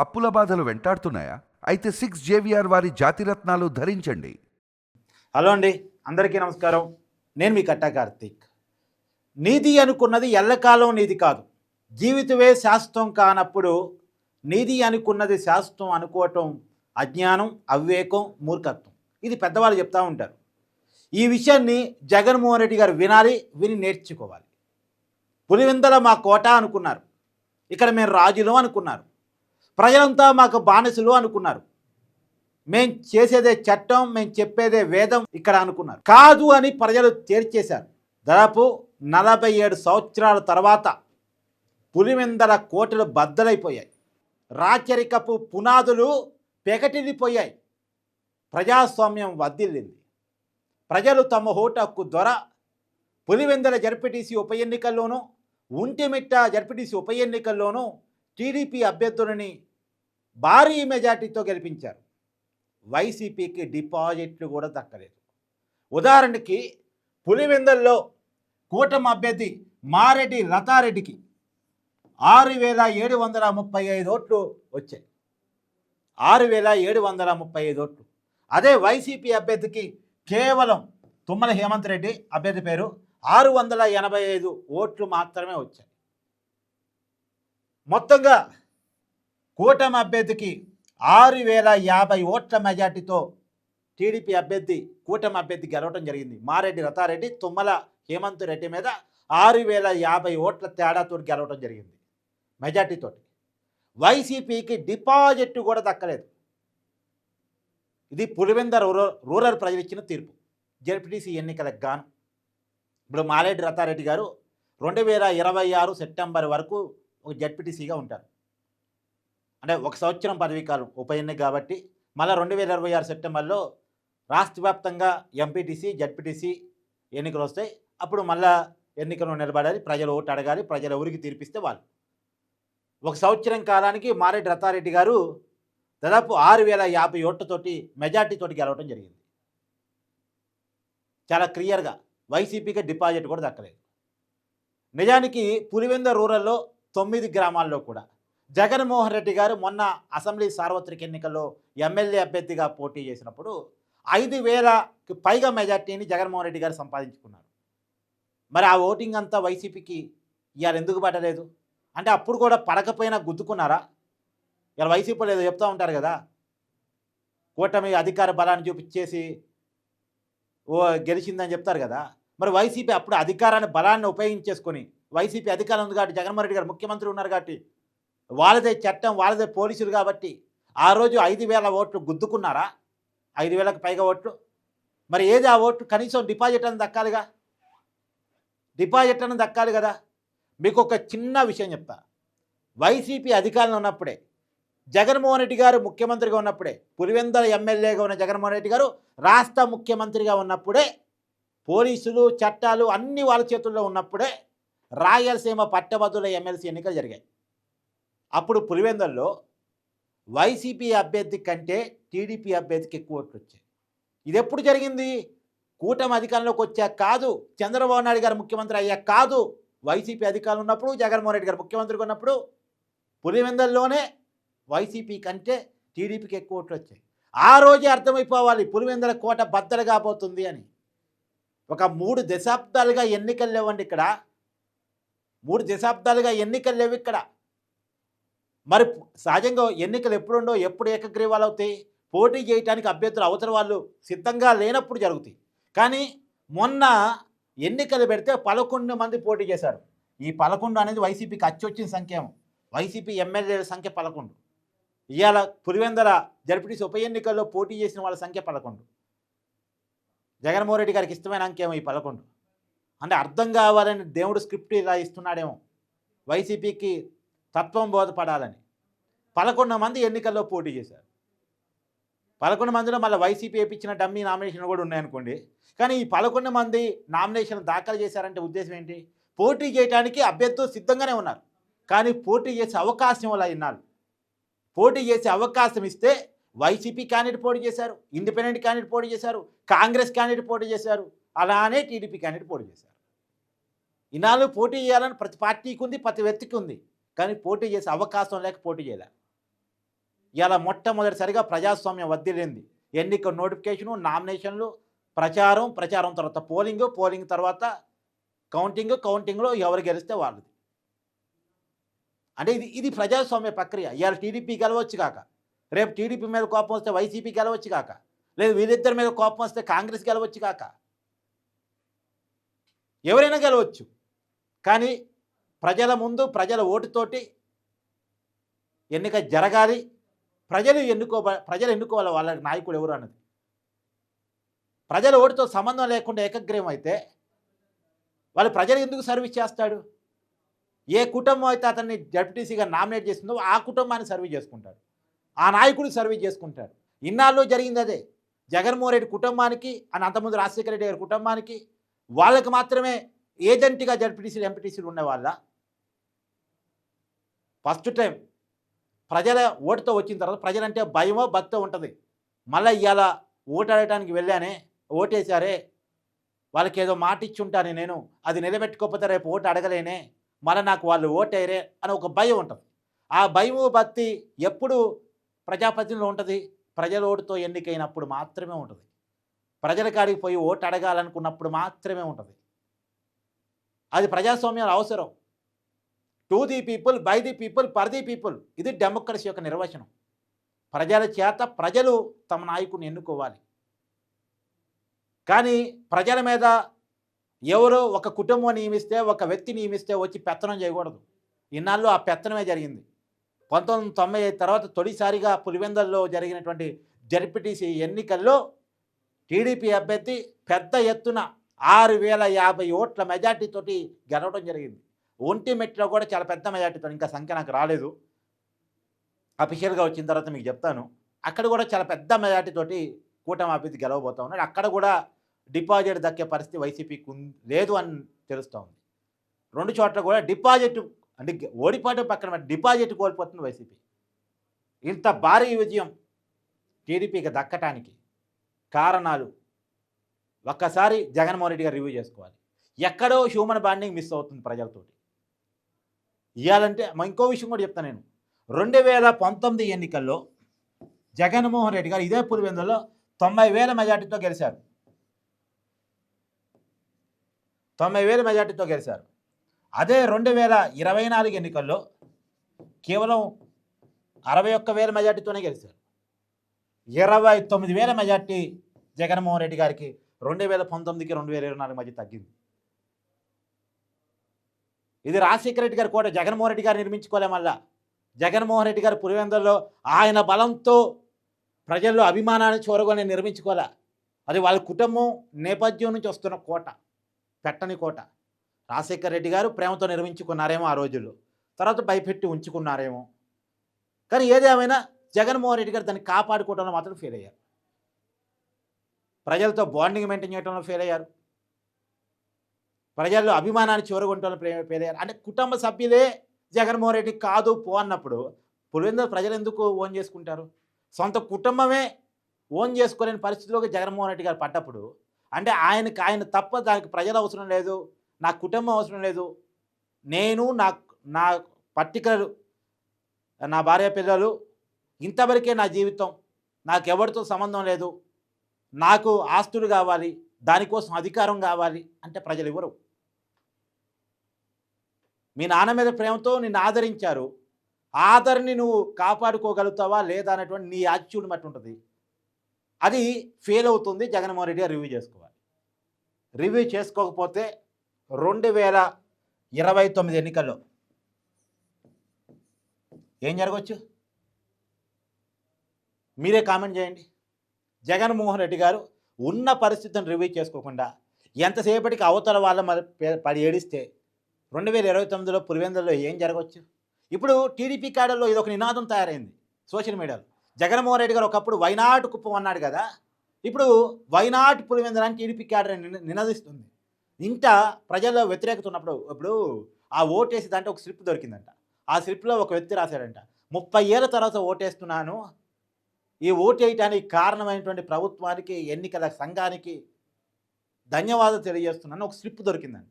అప్పుల బాధలు వెంటాడుతున్నాయా? అయితే సిక్స్ జేవిఆర్ వారి జాతిరత్నాలు ధరించండి. హలో అండి అందరికీ నమస్కారం. నేను మీ కట్టా కార్తీక్. నీతి అనుకున్నది ఎల్లకాలం నీతి కాదు. జీవితమే శాస్త్రం కానప్పుడు నీతి అనుకున్నది శాస్త్రం అనుకోవటం అజ్ఞానం అవివేకం మూర్ఖత్వం. ఇది పెద్దవాళ్ళు చెప్తూ ఉంటారు. ఈ విషయాన్ని జగన్మోహన్ రెడ్డి గారు వినాలి విని నేర్చుకోవాలి. పులివెందల మా కోట అనుకున్నారు. ఇక్కడ మేము రాజులు అనుకున్నారు. ప్రజలంతా మాకు బానిసలు అనుకున్నారు. మేం చేసేదే చట్టం మేము చెప్పేదే వేదం ఇక్కడ అనుకున్నారు. కాదు అని ప్రజలు తేల్చేశారు. దాదాపు నలభై ఏడు సంవత్సరాల తర్వాత పులివెందల కోటలు బద్దలైపోయాయి. రాచరికపు పునాదులు పెకటిల్లిపోయాయి. ప్రజాస్వామ్యం వద్దిల్లింది. ప్రజలు తమ ఓటు హక్కు ద్వారా పులివెందల జడ్పీటీసీ ఉప ఎన్నికల్లోనూ ఉంటిమిట్ట జడ్పీటీసీ ఉప ఎన్నికల్లోనూ టీడీపీ అభ్యర్థులని భారీ మెజార్టీతో గెలిపించారు. వైసీపీకి డిపాజిట్లు కూడా దక్కలేదు. ఉదాహరణకి పులివెందల్లో కూటమి అభ్యర్థి మారెడ్డి లతారెడ్డికి ఆరు వేల ఏడు వందల ముప్పై ఐదు ఓట్లు వచ్చాయి. ఆరు వేల ఏడు వందల ముప్పై ఐదు ఓట్లు. అదే వైసీపీ అభ్యర్థికి కేవలం తుమ్మల హేమంత్ రెడ్డి అభ్యర్థి పేరు ఆరు వందల ఎనభై ఐదు ఓట్లు మాత్రమే వచ్చాయి. మొత్తంగా కూటమి అభ్యర్థికి ఆరు వేల యాభై ఓట్ల మెజార్టీతో టీడీపీ అభ్యర్థి కూటమి అభ్యర్థి గెలవడం జరిగింది. మారెడ్డి రతారెడ్డి తుమ్మల హేమంత్ రెడ్డి మీద ఆరు వేల యాభై ఓట్ల తేడాతో గెలవడం జరిగింది మెజార్టీతో వైసీపీకి డిపాజిట్ కూడా దక్కలేదు. ఇది పులివెందర్ రూరల్ రూరల్ ప్రజలు ఇచ్చిన తీర్పు. జెడ్పీటీసీ ఎన్నికలకు గాను. ఇప్పుడు మాలేటి రతారెడ్డి గారు రెండు వేల ఇరవై ఆరు సెప్టెంబర్ వరకు ఒక జెడ్పీటీసీగా ఉంటారు. అంటే ఒక సంవత్సరం పదవీ కాలం ఉప ఎన్నిక కాబట్టి మళ్ళీ రెండు వేల ఇరవై ఆరు సెప్టెంబర్లో రాష్ట్ర వ్యాప్తంగా ఎంపీటీసీ జడ్పీటీసీ ఎన్నికలు వస్తాయి. అప్పుడు మళ్ళా ఎన్నికలు నిలబడాలి ప్రజలు ఓటు అడగాలి ప్రజలు ఎవరికి తీర్పిస్తే వాళ్ళు. ఒక సంవత్సరం కాలానికి మారెడ్డి రతారెడ్డి గారు దాదాపు ఆరు వేల యాభై ఓట్లతోటి మెజార్టీతోటి గెలవడం జరిగింది. చాలా క్లియర్గా వైసీపీకి డిపాజిట్ కూడా దక్కలేదు. నిజానికి పులివెంద రూరల్లో తొమ్మిది గ్రామాల్లో కూడా జగన్మోహన్ రెడ్డి గారు మొన్న అసెంబ్లీ సార్వత్రిక ఎన్నికల్లో ఎమ్మెల్యే అభ్యర్థిగా పోటీ చేసినప్పుడు ఐదు వేలకి పైగా మెజార్టీని జగన్మోహన్ రెడ్డి గారు సంపాదించుకున్నారు. మరి ఆ ఓటింగ్ అంతా వైసీపీకి ఇవాళ ఎందుకు పడలేదు అంటే అప్పుడు కూడా పడకపోయినా గుద్దుకున్నారా? ఇలా వైసీపీలో ఏదో చెప్తూ ఉంటారు కదా. కూటమి అధికార బలాన్ని చూపించేసి ఓ గెలిచిందని చెప్తారు కదా. మరి వైసీపీ అప్పుడు అధికారాన్ని బలాన్ని ఉపయోగించేసుకొని వైసీపీ అధికారం ఉంది కాబట్టి జగన్మోహన్ రెడ్డి గారు ముఖ్యమంత్రి ఉన్నారు కాబట్టి వాళ్ళదే చట్టం వాళ్ళదే పోలీసులు కాబట్టి ఆ రోజు ఐదు వేల ఓట్లు గుద్దుకున్నారా? ఐదు వేలకు పైగా ఓట్లు. మరి ఏది ఆ ఓట్లు కనీసం డిపాజిట్ అని దక్కాలిగా? డిపాజిట్ అని దక్కాలి కదా. మీకు ఒక చిన్న విషయం చెప్తా. వైసీపీ అధికారంలో ఉన్నప్పుడే జగన్మోహన్ రెడ్డి గారు ముఖ్యమంత్రిగా ఉన్నప్పుడే పులివెందల ఎమ్మెల్యేగా ఉన్న జగన్మోహన్ రెడ్డి గారు రాష్ట్ర ముఖ్యమంత్రిగా ఉన్నప్పుడే పోలీసులు చట్టాలు అన్ని వాళ్ళ చేతుల్లో ఉన్నప్పుడే రాయలసీమ పట్టభద్రుల ఎమ్మెల్సీ ఎన్నికలు జరిగాయి. అప్పుడు పులివెందల్లో వైసీపీ అభ్యర్థి కంటే టీడీపీ అభ్యర్థికి ఎక్కువ ఓట్లు వచ్చాయి. ఇది ఎప్పుడు జరిగింది? కూటమి అధికారంలోకి వచ్చాక కాదు. చంద్రబాబు నాయుడు గారు ముఖ్యమంత్రి అయ్యాక కాదు. వైసీపీ అధికారంలో ఉన్నప్పుడు జగన్మోహన్ రెడ్డి గారు ముఖ్యమంత్రిగా ఉన్నప్పుడు పులివెందల్లోనే వైసీపీ కంటే టీడీపీకి ఎక్కువ ఓట్లు వచ్చాయి. ఆ రోజే అర్థమైపోవాలి పులివెందల కోట బద్దలు కాబోతుంది అని. ఒక మూడు దశాబ్దాలుగా ఎన్నికలు లేవండి ఇక్కడ. మూడు దశాబ్దాలుగా ఎన్నికలు లేవు ఇక్కడ. మరి సహజంగా ఎన్నికలు ఎప్పుడుండో ఎప్పుడు ఏకగ్రీవాలు అవుతాయి? పోటీ చేయడానికి అభ్యర్థులు అవతల వాళ్ళు సిద్ధంగా లేనప్పుడు జరుగుతాయి. కానీ మొన్న ఎన్నికలు పెడితే పదకొండు మంది పోటీ చేశారు. ఈ పదకొండు అనేది వైసీపీకి అచ్చొచ్చిన సంఖ్య వైసీపీ ఎమ్మెల్యేల సంఖ్య పదకొండు. ఇవాళ పులివెందల జడ్పీటీసీ ఉప ఎన్నికల్లో పోటీ చేసిన వాళ్ళ సంఖ్య పదకొండు. జగన్మోహన్ రెడ్డి గారికి ఇష్టమైన అంకేమో ఈ పదకొండు. అంటే అర్థం కావాలని దేవుడు స్క్రిప్ట్ ఇలా ఇస్తున్నాడేమో. వైసీపీకి తత్వం బోధపడాలని. పదకొండు మంది ఎన్నికల్లో పోటీ చేశారు. పదకొండు మందిలో మళ్ళీ వైసీపీ వేయించిన డమ్మీ నామినేషన్ కూడా ఉన్నాయనుకోండి. కానీ ఈ పదకొండు మంది నామినేషన్ దాఖలు చేశారంటే ఉద్దేశం ఏంటి? పోటీ చేయడానికి అభ్యర్థులు సిద్ధంగానే ఉన్నారు. కానీ పోటీ చేసే అవకాశం వల్ల ఇన్నాళ్ళు. పోటీ చేసే అవకాశం ఇస్తే వైసీపీ క్యాండిడేట్ పోటీ చేశారు ఇండిపెండెంట్ క్యాండిడేట్ పోటీ చేశారు కాంగ్రెస్ క్యాండిడేట్ పోటీ చేశారు అలానే టీడీపీ క్యాండిడేట్ పోటీ చేశారు. ఇన్నాళ్ళు పోటీ చేయాలని ప్రతి పార్టీకి ఉంది ప్రతి వ్యక్తికి ఉంది. కానీ పోటీ చేసే అవకాశం లేక పోటీ చేయలే. ఇలా మొట్టమొదటిసారిగా ప్రజాస్వామ్యం వద్దిలేంది ఎన్నిక నోటిఫికేషను నామినేషన్లు ప్రచారం ప్రచారం తర్వాత పోలింగ్ పోలింగ్ తర్వాత కౌంటింగ్ కౌంటింగ్లో ఎవరు గెలిస్తే వాళ్ళది. అంటే ఇది ఇది ప్రజాస్వామ్య ప్రక్రియ. ఇవాళ టీడీపీ గెలవచ్చు కాక రేపు టీడీపీ మీద కోపం వస్తే వైసీపీ గెలవచ్చు కాక లేదు వీరిద్దరి మీద కోపం వస్తే కాంగ్రెస్ గెలవచ్చు కాక ఎవరైనా గెలవచ్చు. కానీ ప్రజల ముందు ప్రజల ఓటుతోటి ఎన్నిక జరగాలి. ప్రజలు ఎన్నుకో ప్రజలు ఎన్నుకోవాలి వాళ్ళ నాయకుడు ఎవరు అన్నది. ప్రజల ఓటుతో సంబంధం లేకుండా ఏకగ్రీవం అయితే వాళ్ళు ప్రజలు ఎందుకు సర్వీస్ చేస్తాడు? ఏ కుటుంబం అయితే అతన్ని డెప్యూటీసీగా నామినేట్ చేసిందో ఆ కుటుంబాన్ని సర్వీస్ చేసుకుంటాడు. ఆ నాయకుడు సర్వీస్ చేసుకుంటాడు. ఇన్నాళ్ళు జరిగింది అదే. జగన్మోహన్ రెడ్డి కుటుంబానికి అని అంతకుముందు రాజశేఖర రెడ్డి గారి కుటుంబానికి వాళ్ళకి మాత్రమే ఏజెంట్గా జడ్పీటీసీలు ఎంపీటీసీలు ఉండే వాళ్ళ ఫస్ట్ టైం ప్రజల ఓటుతో వచ్చిన తర్వాత ప్రజలంటే భయమో భక్తో ఉంటుంది. మళ్ళీ ఇవాళ ఓటు వెళ్ళానే ఓటేశారే వాళ్ళకి ఏదో మాట ఇచ్చి నేను అది నిలబెట్టుకోకపోతే రేపు ఓటు అడగలేనే మళ్ళీ నాకు వాళ్ళు ఓటేరే అని ఒక భయం ఉంటుంది. ఆ భయము భక్తి ఎప్పుడు ప్రజాప్రతినిధిలో ఉంటుంది. ప్రజల ఓటుతో ఎన్నికైనప్పుడు మాత్రమే ఉంటుంది. ప్రజల కాడికి పోయి ఓటు అడగాలనుకున్నప్పుడు మాత్రమే ఉంటుంది. అది ప్రజాస్వామ్యం అవసరం. To the people by the people per the people ఇది డెమోక్రసీ యొక్క నిర్వచనం. ప్రజల చేత ప్రజలు తమ నాయకుని ఎన్నుకోవాలి. కానీ ప్రజల మీద ఎవరో ఒక కుటుంబం నియమిస్తే ఒక వ్యక్తి నియమిస్తే వచ్చి పెత్తనం చేయకూడదు. ఇన్నాళ్ళు ఆ పెత్తనమే జరిగింది. పంతొమ్మిది తొంభై ఐదు తర్వాత తొలిసారిగా పులివెందల్లో జరిగినటువంటి జడ్పీటీసీ ఎన్నికల్లో టీడీపీ అభ్యర్థి పెద్ద ఎత్తున ఆరు వేల యాభై ఓట్ల మెజార్టీతోటి గెలవడం జరిగింది. ఒంటి మెట్లో కూడా చాలా పెద్ద మెజార్టీతో ఇంకా సంఖ్య నాకు రాలేదు. అఫీషియల్గా వచ్చిన తర్వాత మీకు చెప్తాను. అక్కడ కూడా చాలా పెద్ద మెజార్టీతోటి కూటమి అభ్యర్థి గెలవబోతా ఉన్నాడు. అక్కడ కూడా డిపాజిట్ దక్కే పరిస్థితి వైసీపీకి లేదు అని తెలుస్తూ ఉంది. రెండు చోట్ల కూడా డిపాజిట్ అంటే ఓడిపాటు ఓడిపోవడం పక్కన డిపాజిట్ కోల్పోతుంది వైసీపీ. ఇంత భారీ విజయం టీడీపీకి దక్కటానికి కారణాలు ఒక్కసారి జగన్మోహన్ రెడ్డి గారు రివ్యూ చేసుకోవాలి. ఎక్కడో హ్యూమన్ బాండింగ్ మిస్ అవుతుంది ప్రజలతోటి. ఇవ్వాలంటే ఇంకో విషయం కూడా చెప్తాను నేను. రెండు వేల పంతొమ్మిది ఎన్నికల్లో జగన్మోహన్ రెడ్డి గారు ఇదే పులివెందులో తొంభై వేల మెజార్టీతో గెలిచారు. తొంభై వేల మెజార్టీతో గెలిచారు. అదే రెండు వేల ఇరవై నాలుగు ఎన్నికల్లో కేవలం అరవై ఒక్క వేల మెజార్టీతోనే గెలిచారు. ఇరవై తొమ్మిది వేల మెజార్టీ జగన్మోహన్ రెడ్డి గారికి రెండు వేల పంతొమ్మిదికి రెండు వేల ఇరవై నాలుగు మధ్య తగ్గింది. ఇది రాజశేఖర రెడ్డి గారు కూడా జగన్మోహన్ రెడ్డి గారు నిర్మించుకోలే మళ్ళా. జగన్మోహన్ రెడ్డి గారు పులివెందుల్లో ఆయన బలంతో ప్రజల్లో అభిమానాన్ని చూరగొని నిర్మించుకోలే. అది వాళ్ళ కుటుంబం నేపథ్యం నుంచి వస్తున్న కోట. పెట్టని కోట. రాజశేఖర రెడ్డి గారు ప్రేమతో నిర్మించుకున్నారేమో ఆ రోజుల్లో. తర్వాత భయపెట్టి ఉంచుకున్నారేమో. కానీ ఏదేమైనా జగన్మోహన్ రెడ్డి గారు దాన్ని కాపాడుకోవడంలో మాత్రం ఫెయిల్ అయ్యారు. ప్రజలతో బాండింగ్ మెయింటైన్ చేయడంలో ఫెయిల్ అయ్యారు. ప్రజల్లో అభిమానాన్ని చివరగొట్టడంలో ప్రే- అంటే కుటుంబ సభ్యులే జగన్మోహన్ రెడ్డి కాదు పో అన్నప్పుడు పులివెందుల ప్రజలు ఎందుకు ఓన్ చేసుకుంటారు? సొంత కుటుంబమే ఓన్ చేసుకోలేని పరిస్థితిలోకి జగన్మోహన్ రెడ్డి గారు పడ్డప్పుడు అంటే ఆయనకు ఆయన తప్ప దానికి ప్రజలు అవసరం లేదు నా కుటుంబం అవసరం లేదు నేను నా నా పర్టికులర్ నా భార్య పిల్లలు ఇంతవరకే నా జీవితం నాకు ఎవరితో సంబంధం లేదు నాకు ఆస్తులు కావాలి దానికోసం అధికారం కావాలి అంటే ప్రజలు ఇవ్వరు మీ నాన్న మీద ప్రేమతో నిన్ను ఆదరించారు. ఆదరిని నువ్వు కాపాడుకోగలుగుతావా లేదా అనేటువంటి నీ యాటిట్యూడ్ బట్టి ఉంటుంది. అది ఫెయిల్ అవుతుంది. జగన్మోహన్ రెడ్డి రివ్యూ చేసుకోవాలి. రివ్యూ చేసుకోకపోతే రెండు వేల ఇరవై తొమ్మిది ఎన్నికల్లో ఏం జరగవచ్చు? మీరే కామెంట్ చేయండి. జగన్మోహన్ రెడ్డి గారు ఉన్న పరిస్థితిని రివ్యూ చేసుకోకుండా ఎంతసేపటికి అవతల వాళ్ళ మరి పడి ఏడిస్తే రెండు వేల ఇరవై తొమ్మిదిలో పులివెందులలో ఏం జరగవచ్చు? ఇప్పుడు టీడీపీ కాడల్లో ఇది ఒక నినాదం తయారైంది సోషల్ మీడియాలో. జగన్మోహన్ రెడ్డి గారు ఒకప్పుడు వైనాట్ కుప్పం అన్నాడు కదా? ఇప్పుడు వైనాట్ పులివెందులు అని టీడీపీ క్యాడర్ నినదిస్తుంది. ఇంత ప్రజల్లో వ్యతిరేకత ఉన్నప్పుడు ఇప్పుడు ఆ ఓటేసి దాంట్లో ఒక స్లిప్ దొరికిందంట. ఆ స్లిప్లో ఒక వ్యక్తి రాశాడంట ముప్పై ఏళ్ళ తర్వాత ఓటేస్తున్నాను. ఈ ఓటు కారణమైనటువంటి ప్రభుత్వానికి ఎన్నికల సంఘానికి ధన్యవాదాలు తెలియజేస్తున్నాను ఒక స్లిప్ దొరికిందంట.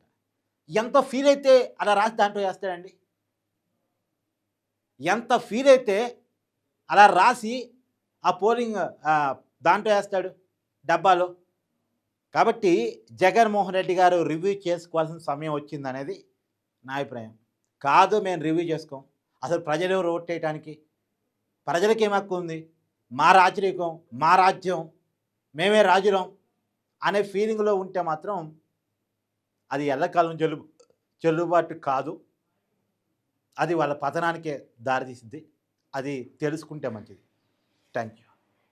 ఎంత ఫీల్ అయితే అలా రాసి దాంట్లో వేస్తాడండి? ఎంత ఫీల్ అయితే అలా రాసి ఆ పోలింగ్ దాంట్లో వేస్తాడు డబ్బాలో. కాబట్టి జగన్మోహన్ రెడ్డి గారు రివ్యూ చేసుకోవాల్సిన సమయం వచ్చిందనేది నా అభిప్రాయం. కాదు మేము రివ్యూ చేసుకోం. అసలు ప్రజలు ఓట్ చేయడానికి ప్రజలకి ఏం హక్కు ఉంది? మా రాచరికం మా రాజ్యం మేమే రాజులం అనే ఫీలింగ్లో ఉంటే మాత్రం అది ఎల్లకాలం చెల్లు చెల్లుబాటు కాదు. అది వాళ్ళ పతనానికే దారితీసింది. అది తెలుసుకుంటే మంచిది. Thank you